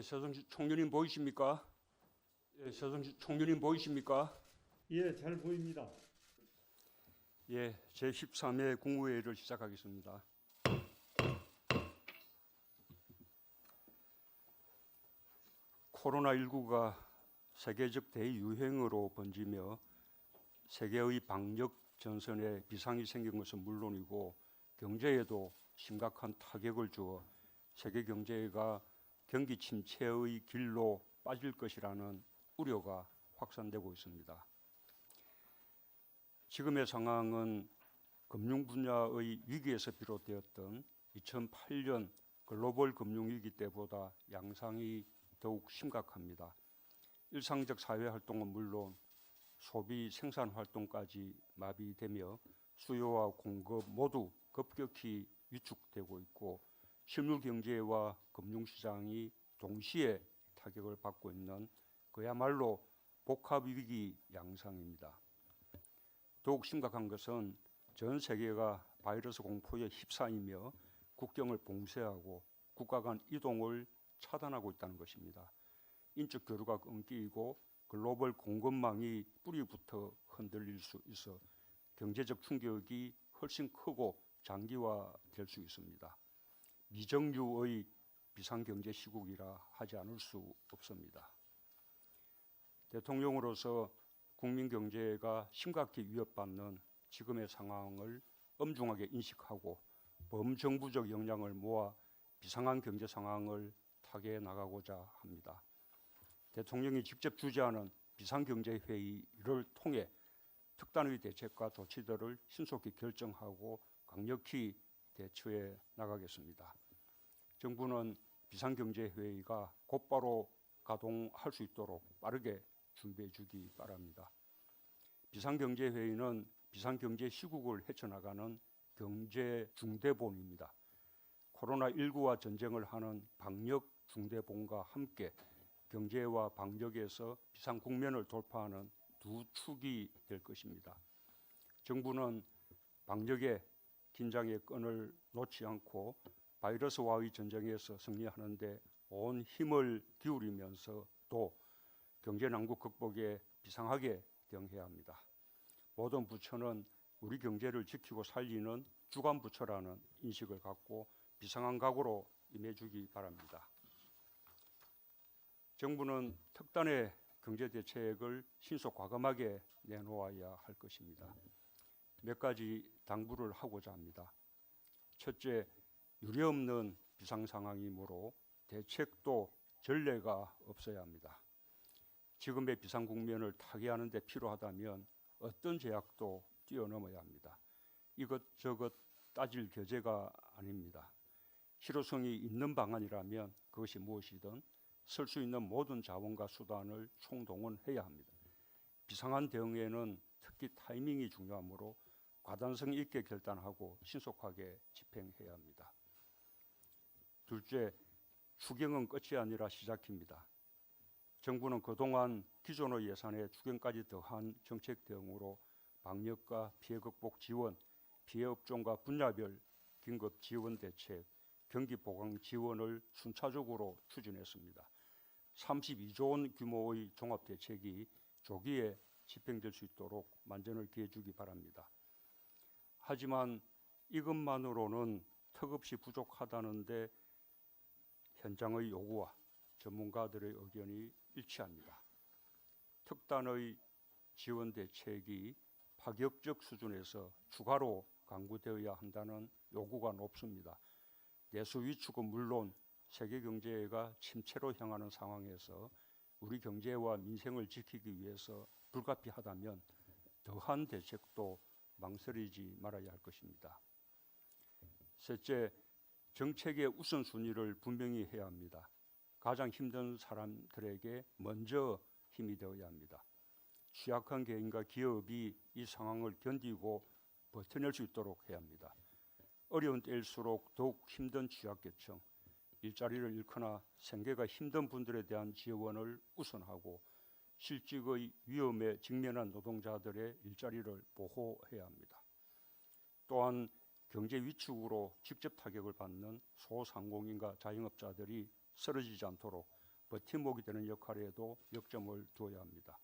예, 서성시 총련님 보이십니까? 예, 서성시 총련님 보이십니까? 예, 잘 보입니다. 예, 제 13회 국무회의를 시작하겠습니다. 코로나19가 세계적 대유행으로 번지며 세계의 방역 전선에 비상이 생긴 것은 물론이고 경제에도 심각한 타격을 주어 세계 경제가 경기 침체의 길로 빠질 것이라는 우려가 확산되고 있습니다. 지금의 상황은 금융 분야의 위기에서 비롯되었던 2008년 글로벌 금융위기 때보다 양상이 더욱 심각합니다. 일상적 사회 활동은 물론 소비 생산 활동까지 마비되며 수요와 공급 모두 급격히 위축되고 있고 실물 경제와 금융 시장이 동시에 타격을 받고 있는 그야말로 복합 위기 양상입니다. 더욱 심각한 것은 전 세계가 바이러스 공포에 휩싸이며 국경을 봉쇄하고 국가 간 이동을 차단하고 있다는 것입니다. 인적 교류가 끊기고 글로벌 공급망이 뿌리부터 흔들릴 수 있어 경제적 충격이 훨씬 크고 장기화될 수 있습니다. 미정유의 비상경제 시국이라 하지 않을 수 없습니다. 대통령으로서 국민 경제가 심각히 위협받는 지금의 상황을 엄중하게 인식하고 범정부적 역량을 모아 비상한 경제 상황을 타개해 나가고자 합니다. 대통령이 직접 주재하는 비상경제회의를 통해 특단의 대책과 조치들을 신속히 결정하고 강력히 대처해 나가겠습니다. 정부는 비상경제회의가 곧바로 가동할 수 있도록 빠르게 준비해 주기 바랍니다. 비상경제회의는 비상경제 시국을 헤쳐나가는 경제 중대본입니다. 코로나19와 전쟁을 하는 방역 중대본과 함께 경제와 방역에서 비상 국면을 돌파하는 두 축이 될 것입니다. 정부는 방역의 긴장의 끈을 놓지 않고 바이러스와의 전쟁에서 승리하는데 온 힘을 기울이면서 또 경제 난국 극복에 비상하게 대응해야 합니다. 모든 부처는 우리 경제를 지키고 살리는 주간 부처라는 인식을 갖고 비상한 각오로 임해주기 바랍니다. 정부는 특단의 경제 대책을 신속 과감하게 내놓아야 할 것입니다. 몇 가지 당부를 하고자 합니다. 첫째, 유례없는 비상 상황이므로 대책도 전례가 없어야 합니다. 지금의 비상 국면을 타개하는 데 필요하다면 어떤 제약도 뛰어넘어야 합니다. 이것저것 따질 겨제가 아닙니다. 실효성이 있는 방안이라면 그것이 무엇이든 쓸 수 있는 모든 자원과 수단을 총동원해야 합니다. 비상한 대응에는 특히 타이밍이 중요하므로 과단성 있게 결단하고 신속하게 집행해야 합니다. 둘째, 추경은 끝이 아니라 시작입니다. 정부는 그동안 기존의 예산에 추경까지 더한 정책 대응으로 방역과 피해 극복 지원, 피해 업종과 분야별 긴급 지원 대책, 경기 보강 지원을 순차적으로 추진했습니다. 32조 원 규모의 종합 대책이 조기에 집행될 수 있도록 만전을 기해 주기 바랍니다. 하지만 이것만으로는 턱없이 부족하다는데 현장의 요구와 전문가들의 의견이 일치합니다. 특단의 지원 대책이 파격적 수준에서 추가로 강구되어야 한다는 요구가 높습니다. 내수 위축은 물론 세계 경제가 침체로 향하는 상황에서 우리 경제와 민생을 지키기 위해서 불가피하다면 더한 대책도 망설이지 말아야 할 것입니다. 셋째, 정책의 우선순위를 분명히 해야 합니다. 가장 힘든 사람들에게 먼저 힘이 되어야 합니다. 취약한 개인과 기업이 이 상황을 견디고 버텨낼 수 있도록 해야 합니다. 어려운 때일수록 더욱 힘든 취약계층, 일자리를 잃거나 생계가 힘든 분들에 대한 지원을 우선하고 실직의 위험에 직면한 노동자들의 일자리를 보호해야 합니다. 또한 경제 위축으로 직접 타격을 받는 소상공인과 자영업자들이 쓰러지지 않도록 버팀목이 되는 역할에도 역점을 두어야 합니다.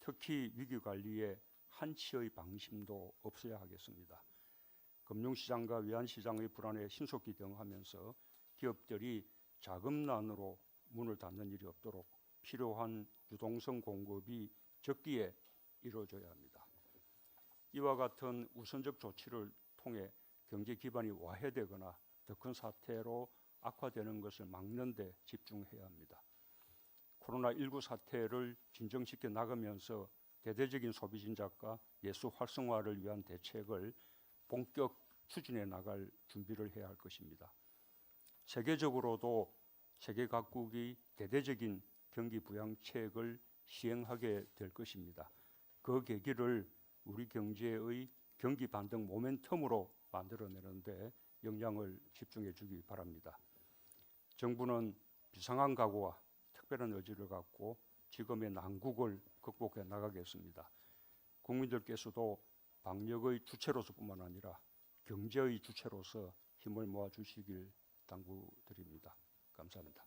특히 위기 관리에 한치의 방심도 없어야 하겠습니다. 금융시장과 외환시장의 불안에 신속히 대응하면서 기업들이 자금난으로 문을 닫는 일이 없도록 필요한 유동성 공급이 적기에 이루어져야 합니다. 이와 같은 우선적 조치를 통해 경제 기반이 와해되거나 더 큰 사태로 악화되는 것을 막는 데 집중해야 합니다. 코로나19 사태를 진정시켜 나가면서 대대적인 소비 진작과 예수 활성화를 위한 대책을 본격 추진해 나갈 준비를 해야 할 것입니다. 세계적으로도 세계 각국이 대대적인 경기 부양책을 시행하게 될 것입니다. 그 계기를 우리 경제의 경기 반등 모멘텀으로 만들어내는데 역량을 집중해 주기 바랍니다. 정부는 비상한 각오와 특별한 의지를 갖고 지금의 난국을 극복해 나가겠습니다. 국민들께서도 방역의 주체로서뿐만 아니라 경제의 주체로서 힘을 모아 주시길 당부드립니다. 감사합니다.